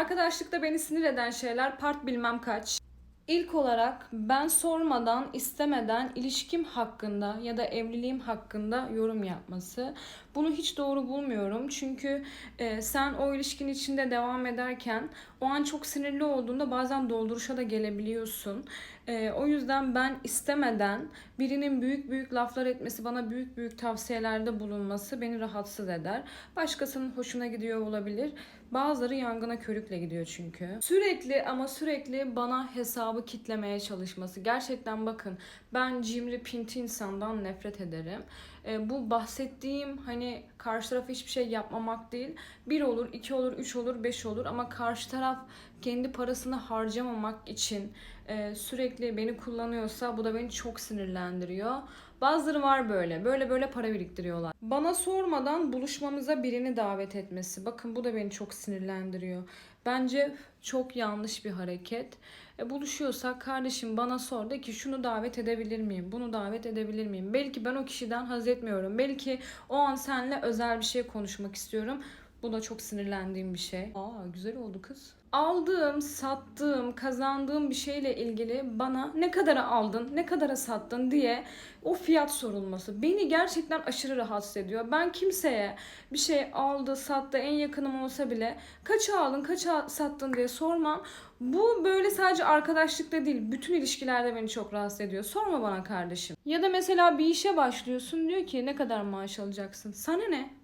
arkadaşlıkta beni sinir eden şeyler part bilmem kaç. İlk olarak ben sormadan, istemeden ilişkim hakkında ya da evliliğim hakkında yorum yapması. Bunu hiç doğru bulmuyorum. Çünkü e, sen o ilişkin içinde devam ederken o an çok sinirli olduğunda bazen dolduruşa da gelebiliyorsun. E, o yüzden ben istemeden birinin büyük büyük laflar etmesi, bana büyük büyük tavsiyelerde bulunması beni rahatsız eder. Başkasının hoşuna gidiyor olabilir. Bazıları yangına körükle gidiyor çünkü. Sürekli ama sürekli bana hesabı kitlemeye çalışması. Gerçekten bakın ben cimri pinti insandan nefret ederim. E, bu bahsettiğim hani karşı tarafa hiçbir şey yapmamak değil. Bir olur, iki olur, üç olur, beş olur ama karşı taraf kendi parasını harcamamak için e, sürekli beni kullanıyorsa bu da beni çok sinirlendiriyor. Bazıları var böyle. Böyle böyle para biriktiriyorlar. Bana sormadan buluşmamıza birini davet etmesi. Bakın bu da beni çok sinirlendiriyor. Bence çok yanlış bir hareket. E, buluşuyorsak kardeşim bana sor de ki şunu davet edebilir miyim? Bunu davet edebilir miyim? Belki ben o kişiden haz etmiyorum. Belki o an seninle özel bir şey konuşmak istiyorum. Bu da çok sinirlendiğim bir şey. Aa güzel oldu kız. Aldığım, sattığım, kazandığım bir şeyle ilgili bana ne kadara aldın, ne kadara sattın diye o fiyat sorulması beni gerçekten aşırı rahatsız ediyor. Ben kimseye bir şey aldı, sattı, en yakınım olsa bile kaça aldın, kaça sattın diye sormam. Bu böyle sadece arkadaşlıkta değil, bütün ilişkilerde beni çok rahatsız ediyor. Sorma bana kardeşim. Ya da mesela bir işe başlıyorsun diyor ki ne kadar maaş alacaksın? Sana ne?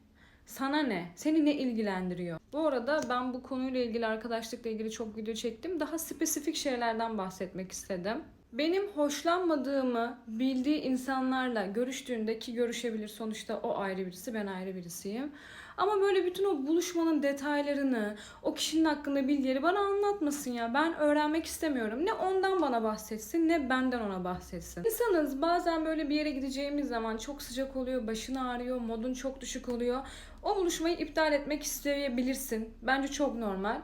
Sana ne? Seni ne ilgilendiriyor? Bu arada ben bu konuyla ilgili arkadaşlıkla ilgili çok video çektim. Daha spesifik şeylerden bahsetmek istedim. Benim hoşlanmadığımı bildiği insanlarla görüştüğünde ki görüşebilir sonuçta o ayrı birisi ben ayrı birisiyim. Ama böyle bütün o buluşmanın detaylarını, o kişinin hakkında bilgileri bana anlatmasın ya. Ben öğrenmek istemiyorum. Ne ondan bana bahsetsin ne benden ona bahsetsin. İnsanız bazen böyle bir yere gideceğimiz zaman çok sıcak oluyor, başın ağrıyor, modun çok düşük oluyor. O buluşmayı iptal etmek isteyebilirsin. Bence çok normal.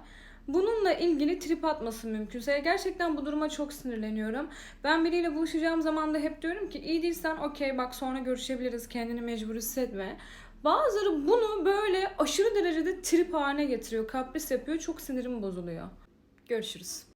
Bununla ilgili trip atması mümkünse gerçekten bu duruma çok sinirleniyorum. Ben biriyle buluşacağım zaman da hep diyorum ki iyi değilsen okey bak sonra görüşebiliriz kendini mecbur hissetme. Bazıları bunu böyle aşırı derecede trip haline getiriyor, kapris yapıyor, çok sinirim bozuluyor. Görüşürüz.